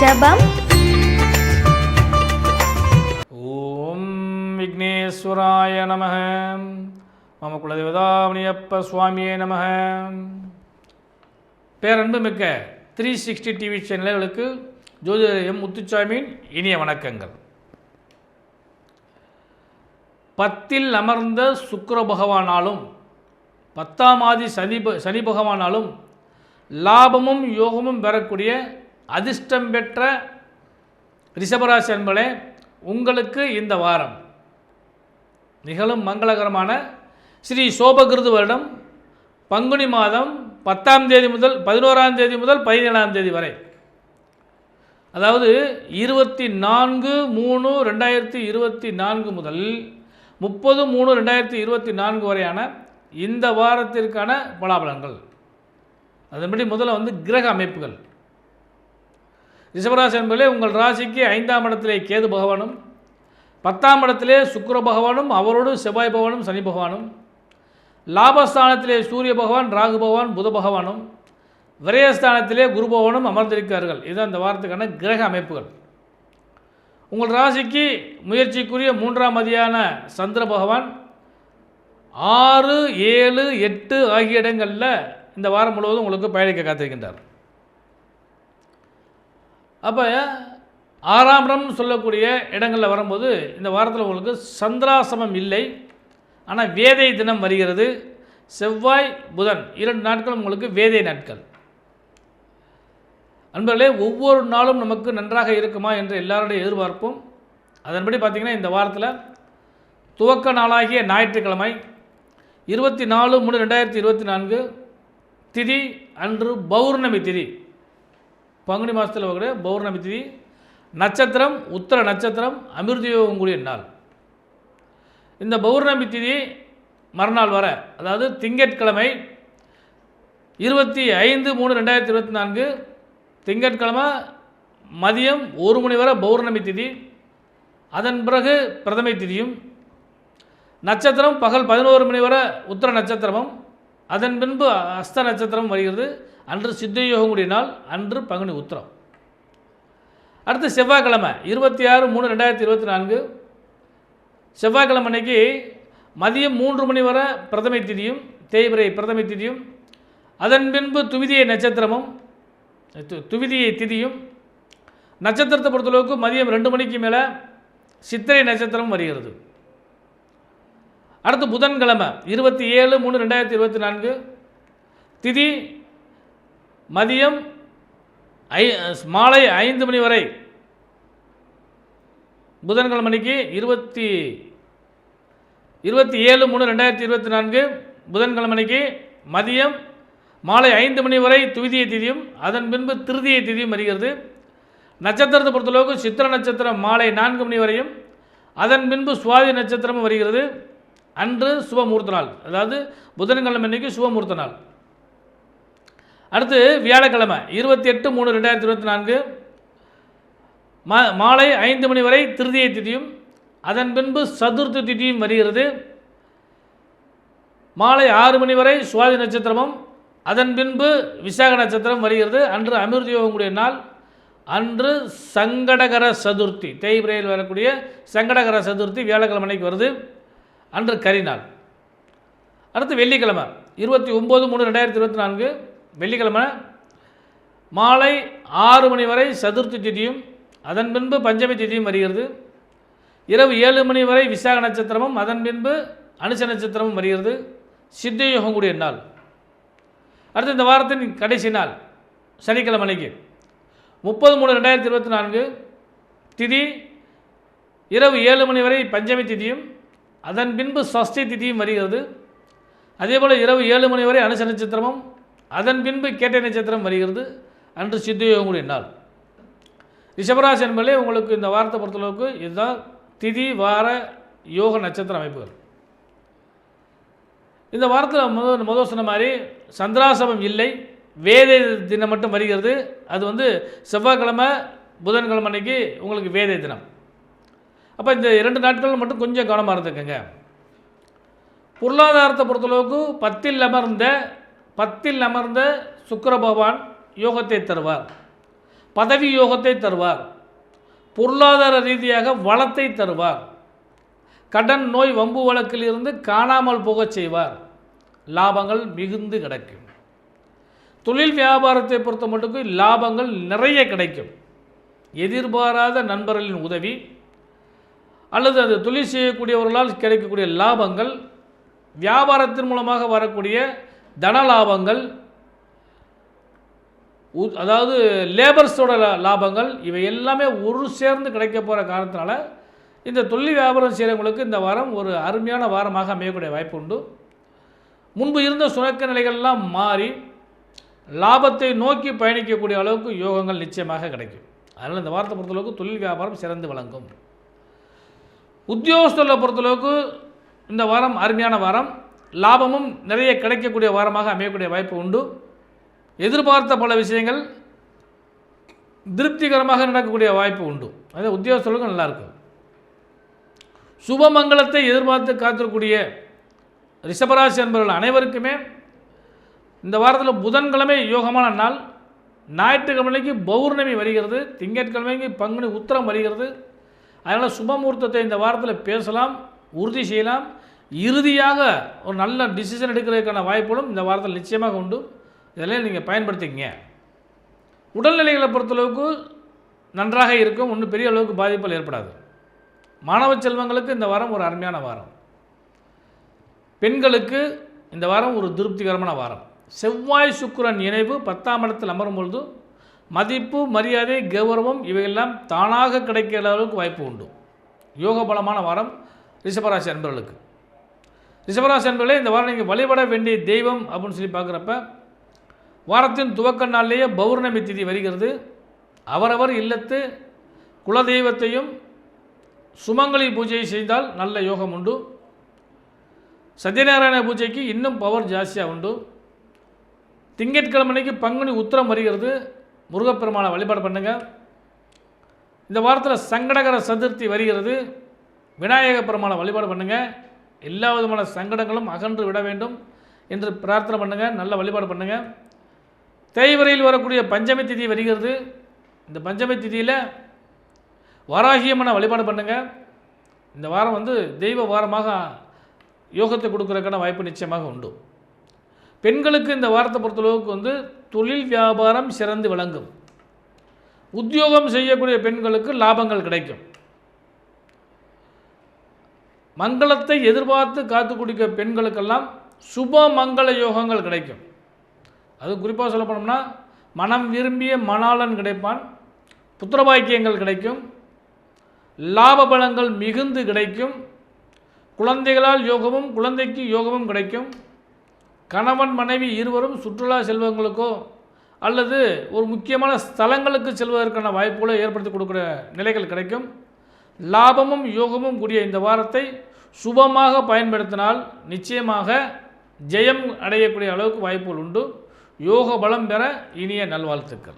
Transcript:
ரிஷபம். ஓம் விக்னேஸ்வராய நம மம குலதேவதாமணியப்ப சுவாமியே நம பேரன்பு மிக்க த்ரீ சிக்ஸ்டி டிவி சேனல்களுக்கு ஜோதிடர் எம் முத்துச்சாமியின் இனிய வணக்கங்கள். பத்தில் அமர்ந்த சுக்கர பகவானாலும் பத்தாம் ஆதி சனி சனி பகவானாலும் லாபமும் யோகமும் பெறக்கூடிய அதிர்ஷ்டம் பெற்ற ரிஷபராசி அன்பளே உங்களுக்கு இந்த வாரம் நிகழும் மங்களகரமான ஸ்ரீ சோபகிருது வருடம் பங்குனி மாதம் பத்தாம் தேதி முதல் பதினோராம் தேதி முதல் பதினேழாம் தேதி வரை. அதாவது இருபத்தி நான்கு மூணு ரெண்டாயிரத்தி இருபத்தி நான்கு முதல் முப்பது மூணு ரெண்டாயிரத்தி இருபத்தி நான்கு வரையான இந்த வாரத்திற்கான பலாபலங்கள் அதன்படி முதல்ல வந்து கிரக அமைப்புகள். ரிஷபராசி என்பதிலே உங்கள் ராசிக்கு ஐந்தாம் இடத்திலே கேது பகவானும் பத்தாம் இடத்திலே சுக்கர பகவானும் அவரோடு செவ்வாய் பகவானும் சனி பகவானும் லாபஸ்தானத்திலே சூரிய பகவான் ராகு பகவான் புத பகவானும் விரயஸ்தானத்திலே குரு பகவானும் அமர்ந்திருக்கிறார்கள். இதுதான் இந்த வாரத்துக்கான கிரக அமைப்புகள். உங்கள் ராசிக்கு முயற்சிக்குரிய மூன்றாம் மதியான சந்திர பகவான் ஆறு ஏழு எட்டு ஆகிய இடங்களில் இந்த வாரம் முழுவதும் உங்களுக்கு பயணிக்க காத்திருக்கின்றார். அப்போ ஆறாம் இடம்னு சொல்லக்கூடிய இடங்களில் வரும்போது இந்த வாரத்தில் உங்களுக்கு சந்திராசமம் இல்லை. ஆனால் வேதை தினம் வருகிறது. செவ்வாய் புதன் இரண்டு நாட்கள் உங்களுக்கு வேதை நாட்கள். அன்பர்களே ஒவ்வொரு நாளும் நமக்கு நன்றாக இருக்குமா என்று எல்லாருடைய எதிர்பார்ப்பும் அதன்படி பார்த்திங்கன்னா இந்த வாரத்தில் துவக்க நாளாகிய ஞாயிற்றுக்கிழமை இருபத்தி நாலு மூணு ரெண்டாயிரத்தி இருபத்தி நான்கு திதி அன்று பௌர்ணமி திதி. பங்குனி மாதத்தில் வரக்கூடிய பௌர்ணமி திதி நட்சத்திரம் உத்தர நட்சத்திரம் அமிர்தயோகம் கூடிய நாள். இந்த பௌர்ணமி திதி மறுநாள் வர அதாவது திங்கட்கிழமை இருபத்தி ஐந்து மூணு ரெண்டாயிரத்தி இருபத்தி நான்கு திங்கட்கிழமை மதியம் ஒரு மணி வரை பௌர்ணமி திதி அதன் பிறகு பிரதமை திதியும் நட்சத்திரம் பகல் பதினோரு மணி வரை உத்தர நட்சத்திரமும் அதன் பின்பு அஸ்த நட்சத்திரம் வருகிறது. அன்று சித்தயோகம் நாள் அன்று பங்குனி உத்திரம். அடுத்து செவ்வாய்க்கிழமை இருபத்தி ஆறு மூணு ரெண்டாயிரத்தி இருபத்தி நான்கு. செவ்வாய்க்கிழமை அன்னைக்கு மதியம் மூன்று மணி வரை பிரதமை திதியும் தேய்பிரை பிரதமை திதியும் அதன் பின்பு துவிதியை நட்சத்திரமும் துவிதியை திதியும். நட்சத்திரத்தை பொறுத்தளவுக்கு மதியம் ரெண்டு மணிக்கு மேலே சித்திரை நட்சத்திரம் வருகிறது. அடுத்து புதன்கிழமை இருபத்தி ஏழு மூணு ரெண்டாயிரத்தி இருபத்தி நான்கு. திதி மதியம் ஐ மாலை ஐந்து மணி வரை. புதன்கிழமைக்கு இருபத்தி இருபத்தி ஏழு மூணு ரெண்டாயிரத்தி இருபத்தி நான்கு. புதன்கிழமைக்கு மதியம் மாலை ஐந்து மணி வரை துவிதிய திதியும் அதன் பின்பு திருதியை திதியும் வருகிறது. நட்சத்திரத்தை பொறுத்தளவுக்கு சித்திர நட்சத்திரம் மாலை நான்கு மணி வரையும் அதன் பின்பு சுவாதி நட்சத்திரமும் வருகிறது. அன்று சுபமுகூர்த்த நாள். அதாவது புதன்கிழமை அன்னைக்கு சுபமுகூர்த்த நாள். அடுத்து வியாழக்கிழமை இருபத்தி எட்டு மூணு ரெண்டாயிரத்தி இருபத்தி நான்கு மா மாலை ஐந்து மணி வரை திருதியை திதியும் அதன் பின்பு சதுர்த்தி திதியும் வருகிறது. மாலை ஆறு மணி வரை சுவாதி நட்சத்திரமும் அதன் பின்பு விசாக நட்சத்திரம் வருகிறது. அன்று அமிர்த யோகங்களுடைய நாள். அன்று சங்கடகர சதுர்த்தி தேய்பிரையில் வரக்கூடிய சங்கடகர சதுர்த்தி வியாழக்கிழமைக்கு வருது. அன்று கரிநாள் அடுத்து வெள்ளிக்கிழமை. இருபத்தி ஒம்பது மூணு ரெண்டாயிரத்தி இருபத்தி நான்கு வெள்ளிக்கிழமை மாலை ஆறு மணி வரை சதுர்த்தி திதியும் அதன் பின்பு பஞ்சமி திதியும் வருகிறது. இரவு ஏழு மணி வரை விசாக நட்சத்திரமும் அதன் பின்பு அனுச நட்சத்திரமும் வருகிறது. சித்த யோகம் கூடிய நாள். அடுத்து இந்த வாரத்தின் கடைசி நாள் சனிக்கிழமை அன்னைக்கு. முப்பது மூணு ரெண்டாயிரத்தி இருபத்தி நான்கு திதி இரவு ஏழு மணி வரை பஞ்சமி திதியும் அதன் பின்பு சஷ்டி திதியும் வருகிறது. அதேபோல் இரவு ஏழு மணி வரை அனுச நட்சத்திரமும் அதன் பின்பு கேட்டை நட்சத்திரம் வருகிறது. அன்று சித்தயோகமுடைய நாள் ரிஷபராசி என்பதே உங்களுக்கு இந்த வாரத்தை பொறுத்தளவுக்கு இதுதான் திதி வார யோக நட்சத்திர அமைப்புகள். இந்த வாரத்தில் முதல் முதல் சொன்ன மாதிரி சந்திராசமம் இல்லை. வேதை தினம் மட்டும் வருகிறது. அது வந்து செவ்வாய்க்கிழமை புதன்கிழமை அன்னைக்கு உங்களுக்கு வேதை தினம். அப்போ இந்த இரண்டு நாட்கள் மட்டும் கொஞ்சம் கவனமாக இருந்துக்கோங்க. பொருளாதாரத்தை பொறுத்தளவுக்கு பத்தில் அமர்ந்த பத்தில் அமர்ந்த சுக்கர பகவான் யோகத்தை தருவார். பதவி யோகத்தை தருவார். பொருளாதார ரீதியாக வளத்தை தருவார். கடன் நோய் வம்பு வழக்கில் இருந்து காணாமல் போகச் செய்வார். லாபங்கள் மிகுந்து கிடைக்கும். தொழில் வியாபாரத்தை பொறுத்த மட்டுக்கும் லாபங்கள் நிறைய கிடைக்கும். எதிர்பாராத நண்பர்களின் உதவி அல்லது அது தொழில் செய்யக்கூடியவர்களால் கிடைக்கக்கூடிய லாபங்கள் வியாபாரத்தின் மூலமாக வரக்கூடிய தன லாபங்கள் உ- அதாவது லேபர்ஸோட லா- லாபங்கள் இவை எல்லாமே ஒரு சேர்ந்து கிடைக்க போகிற காரணத்தினால இந்த தொழில் வியாபாரம் செய்கிறவங்களுக்கு இந்த வாரம் ஒரு அருமையான வாரமாக அமையக்கூடிய வாய்ப்பு உண்டு. முன்பு இருந்த சுணக்க நிலைகள்லாம் மாறி லாபத்தை நோக்கி பயணிக்கக்கூடிய அளவுக்கு யோகங்கள் நிச்சயமாக கிடைக்கும். அதனால் இந்த வாரத்தை பொறுத்தளவுக்கு தொழில் வியாபாரம் சிறந்து விளங்கும். உத்தியோகஸ்தர்களை பொறுத்தளவுக்கு இந்த வாரம் அருமையான வாரம். லாபமும் நிறைய கிடைக்கக்கூடிய வாரமாக அமையக்கூடிய வாய்ப்பு உண்டு. எதிர்பார்த்த பல விஷயங்கள் திருப்திகரமாக நடக்கக்கூடிய வாய்ப்பு உண்டு. அது உத்தியோகஸ்தர்களுக்கும் நல்லாயிருக்கும் சுபமங்கலத்தை எதிர்பார்த்து காத்திருக்கக்கூடிய ரிஷபராசி என்பவர்கள் அனைவருக்குமே இந்த வாரத்தில் புதன்கிழமை யோகமான நாள். ஞாயிற்றுக்கிழமைக்கு பௌர்ணமி வருகிறது. திங்கட்கிழமைக்கு பங்குனி உத்திரம் வருகிறது. அதனால் சுபமுகூர்த்தத்தை இந்த வாரத்தில் பேசலாம் உறுதி செய்யலாம். இறுதியாக ஒரு நல்ல டிசிஷன் எடுக்கிறதுக்கான வாய்ப்புகளும் இந்த வாரத்தில் நிச்சயமாக உண்டு. இதெல்லாம் நீங்கள் பயன்படுத்திக்கங்க. உடல்நிலைகளை பொறுத்தளவுக்கு நன்றாக இருக்கும் ஒன்றும் பெரிய அளவுக்கு பாதிப்புகள் ஏற்படாது. மாணவ செல்வங்களுக்கு இந்த வாரம் ஒரு அருமையான வாரம். பெண்களுக்கு இந்த வாரம் ஒரு திருப்திகரமான வாரம். செவ்வாய் சுக்கிரன் இணைவு பத்தாம் இடத்தில் அமரும் பொழுது மதிப்பு மரியாதை கௌரவம் இவையெல்லாம் தானாக கிடைக்கிற அளவுக்கு வாய்ப்பு உண்டு. யோக பலமான வாரம் ரிஷபராசி அன்பர்களுக்கு. ரிஷபராசி அன்பர்களே இந்த வாரம் நீங்கள் வழிபட வேண்டிய தெய்வம் அப்படின்னு சொல்லி பார்க்குறப்ப வாரத்தின் துவக்க நாளிலேயே பௌர்ணமி திதி வருகிறது. அவரவர் இல்லத்து குலதெய்வத்தையும் சுமங்கலி பூஜை செய்தால் நல்ல யோகம் உண்டு. சத்யநாராயண பூஜைக்கு இன்னும் பவர் ஜாஸ்தியாக உண்டு. திங்கட்கிழமைக்கு பங்குனி உத்திரம் வருகிறது. முருகப்பெருமானை வழிபாடு பண்ணுங்க. இந்த வாரத்தில் சங்கடகர சதுர்த்தி வருகிறது. விநாயக பெருமானை வழிபாடு பண்ணுங்க. எல்லா விதமான சங்கடங்களும் அகன்று விட வேண்டும் என்று பிரார்த்தனை பண்ணுங்க. நல்ல வழிபாடு பண்ணுங்க. தேய்வரையில் வரக்கூடிய பஞ்சமி திதி வருகிறது. இந்த பஞ்சமி திதியில் வாராகியமான வழிபாடு பண்ணுங்க. இந்த வாரம் வந்து தெய்வ வாரமாக யோகத்தை கொடுக்குறதுக்கான வாய்ப்பு நிச்சயமாக உண்டு. பெண்களுக்கு இந்த வாரத்தை பொறுத்தளவுக்கு வந்து தொழில் வியாபாரம் சிறந்து விளங்கும். உத்தியோகம் செய்யக்கூடிய பெண்களுக்கு லாபங்கள் கிடைக்கும். மங்களத்தை எதிர்பார்த்து காத்து குடிக்க பெண்களுக்கெல்லாம் சுப மங்கள யோகங்கள் கிடைக்கும். அது குறிப்பாக சொல்ல போனோம்னா மனம் விரும்பிய மணாளன் கிடைப்பான் புத்திரபாக்கியங்கள் கிடைக்கும் லாப பலங்கள் மிகுந்து கிடைக்கும் குழந்தைகளால் யோகமும் குழந்தைக்கு யோகமும் கிடைக்கும். கணவன் மனைவி இருவரும் சுற்றுலா செல்வங்களுக்கோ அல்லது ஒரு முக்கியமான ஸ்தலங்களுக்கு செல்வதற்கான வாய்ப்புகளை ஏற்படுத்தி கொடுக்குற நிலைகள் கிடைக்கும். லாபமும் யோகமும் கூடிய இந்த வாரத்தை சுபமாக பயன்படுத்தினால் நிச்சயமாக ஜெயம் அடையக்கூடிய அளவுக்கு வாய்ப்புகள் உண்டு. யோக பலம் பெற இனிய நல்வாழ்த்துக்கள்.